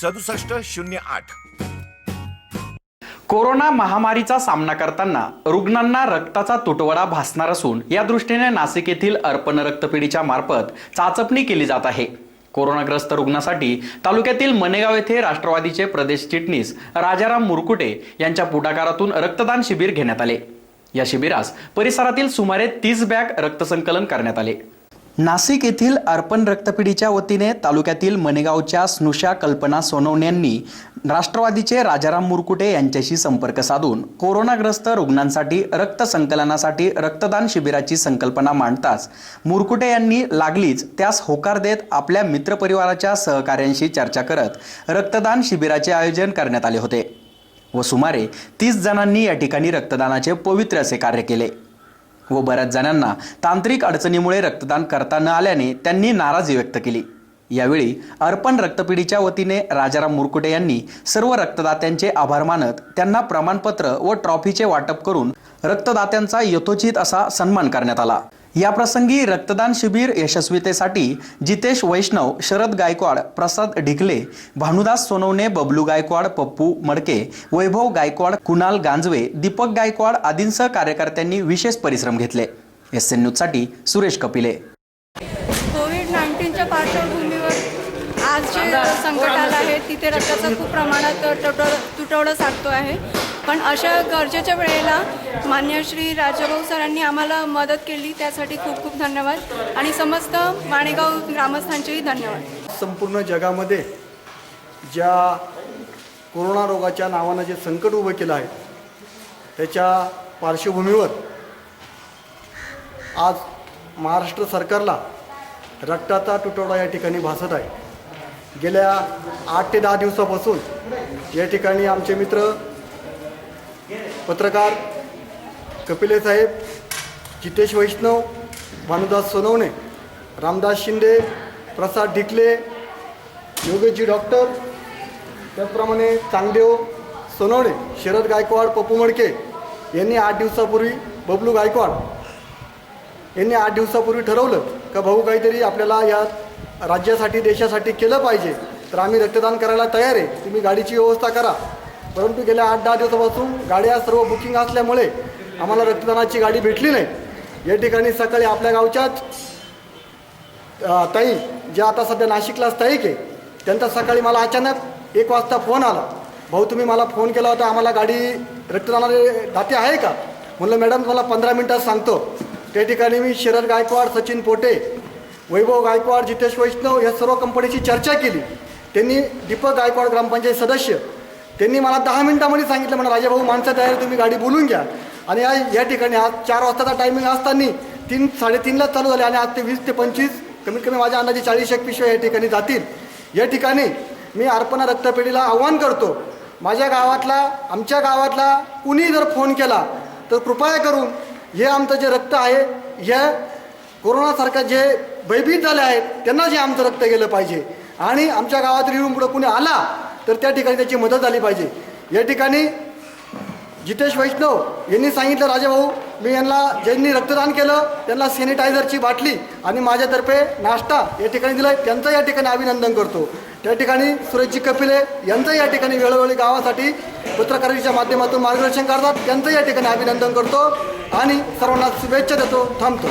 सदुसष्ट शून्य आठ. कोरोना महामारीचा सामना करताना रुग्णांना रक्ताचा तुटवडा भासणार असून या दृष्टीने नाशिक येथील अर्पण रक्तपेढीच्या मार्फत चाचपणी केली जात आहे. कोरोनाग्रस्त रुग्णासाठी तालुक्यातील मनेगाव येथे राष्ट्रवादीचे प्रदेश चिटणीस राजाराम मुरकुटे यांच्या पुढाकारातून रक्तदान शिबिर घेण्यात आले. या शिबिरास परिसरातील सुमारे तीस बॅग रक्तसंकलन करण्यात आले. नाशिक येथील अर्पण रक्तपेढीच्या वतीने तालुक्यातील मणेगावच्या स्नुषा कल्पना सोनवणे यांनी राष्ट्रवादीचे राजाराम मुरकुटे यांच्याशी संपर्क साधून कोरोनाग्रस्त रुग्णांसाठी रक्त संकलनासाठी रक्तदान शिबिराची संकल्पना मांडताच मुरकुटे यांनी लागलीच त्यास होकार देत आपल्या मित्रपरिवाराच्या सहकाऱ्यांशी चर्चा करत रक्तदान शिबिराचे आयोजन करण्यात आले होते व सुमारे तीस जणांनी या ठिकाणी रक्तदानाचे पवित्र असे कार्य केले. व बऱ्याच जणांना तांत्रिक अडचणीमुळे रक्तदान करता न आल्याने त्यांनी नाराजी व्यक्त केली. यावेळी अर्पण रक्तपेढीच्या वतीने राजाराम मुरकुटे यांनी सर्व रक्तदात्यांचे आभार मानत त्यांना प्रमाणपत्र व ट्रॉफीचे वाटप करून रक्तदात्यांचा यथोचित असा सन्मान करण्यात आला. याप्रसंगी रक्तदान शिबिर यशस्वीतेसाठी जितेश वैष्णव शरद गायकवाड प्रसाद ढिकले भानुदास सोनवणे बबलू गायकवाड पप्पू मडके वैभव गायकवाड कुणाल गांजवे दीपक गायकवाड आदींसह कार्यकर्त्यांनी विशेष परिश्रम घेतले. एस एन न्यूजसाठी सुरेश कपिले. कोविड नाईन्टीनच्या पार्श्वभूमीवर आज जे संकट आलं आहे तिथे रक्ताचं खूप प्रमाणात तुटवडं साधतो आहे. पण अशा गरजेच्या वेळेला मान्य श्री राजाभाऊ सरांनी आम्हाला मदत केली त्यासाठी खूप खूप धन्यवाद. आणि समस्त माणेगाव ग्रामस्थांचेही धन्यवाद. संपूर्ण जगामध्ये ज्या कोरोना रोगाच्या नावानं जे संकट उभं केलं आहे त्याच्या पार्श्वभूमीवर आज महाराष्ट्र सरकारला रक्ताचा तुटवडा या ठिकाणी भासत आहे. गेल्या आठ ते दहा दिवसापासून या ठिकाणी आमचे मित्र पत्रकार कपिले साहेब जितेश वैष्णव भानुदास सोनवणे रामदास शिंदे प्रसाद ढिकले योगेशजी डॉक्टर त्याचप्रमाणे चांगदेव सोनवणे शरद गायकवाड पप्पू मडके यांनी आठ दिवसापूर्वी बबलू गायकवाड यांनी आठ दिवसापूर्वी ठरवलं का भाऊ काहीतरी आपल्याला या राज्यासाठी देशासाठी केलं पाहिजे. तर आम्ही रक्तदान करायला तयार आहे. तुम्ही गाडीची व्यवस्था करा. परंतु गेल्या आठ दहा दिवसापासून गाड्या सर्व बुकिंग असल्यामुळे आम्हाला रक्तदानाची गाडी भेटली नाही. या ठिकाणी सकाळी आपल्या गावच्याच ताई ज्या आता सध्या नाशिकला स्थायिक आहे त्यांचा सकाळी मला अचानक एक वाजता फोन आला. भाऊ तुम्ही मला फोन केला होता आम्हाला गाडी रक्तदानाने दाते आहे का? म्हणलं मॅडम तुम्हाला पंधरा मिनटात सांगतो. त्या ठिकाणी मी शरद गायकवाड सचिन पोटे वैभव गायकवाड जितेश वैष्णव या सर्व कंपनीची चर्चा केली. त्यांनी दीपक गायकवाड ग्रामपंचायत सदस्य त्यांनी मला दहा मिनिटामध्ये सांगितलं म्हणा राजाभाऊ माणसं तयार तुम्ही गाडी बोलून घ्या. आणि आज या ठिकाणी आज चार वाजताचा टायमिंग असताना तीन साडेतीनला चालू झाले आणि आज ते वीस ते पंचवीस कमीत कमी माझ्या अंदाजे चाळीस एक पिशव्या या ठिकाणी जातील. या ठिकाणी मी अर्पणा रक्तपेढीला आव्हान करतो. माझ्या गावातला आमच्या गावातला कुणी जर फोन केला तर कृपया करून हे आमचं जे रक्त आहे हे कोरोनासारखं जे भयभीत झाले आहेत त्यांना जे आमचं रक्त गेलं पाहिजे. आणि आमच्या गावात येऊन पुढं कुणी आला तर त्या ठिकाणी त्याची मदत झाली पाहिजे. या ठिकाणी जितेश वैष्णव यांनी सांगितलं राजाभाऊ मी यांना ज्यांनी रक्तदान केलं त्यांना सॅनिटायझरची बाटली आणि माझ्यातर्फे नाश्ता या ठिकाणी दिला त्यांचं या ठिकाणी अभिनंदन करतो. त्या ठिकाणी सुरेशजी कपिले यांचं या ठिकाणी वेळोवेळी गावासाठी पत्रकारितेच्या माध्यमातून मार्गदर्शन करतात. त्यांचं या ठिकाणी अभिनंदन करतो आणि सर्वांना शुभेच्छा देतो. थांबतो.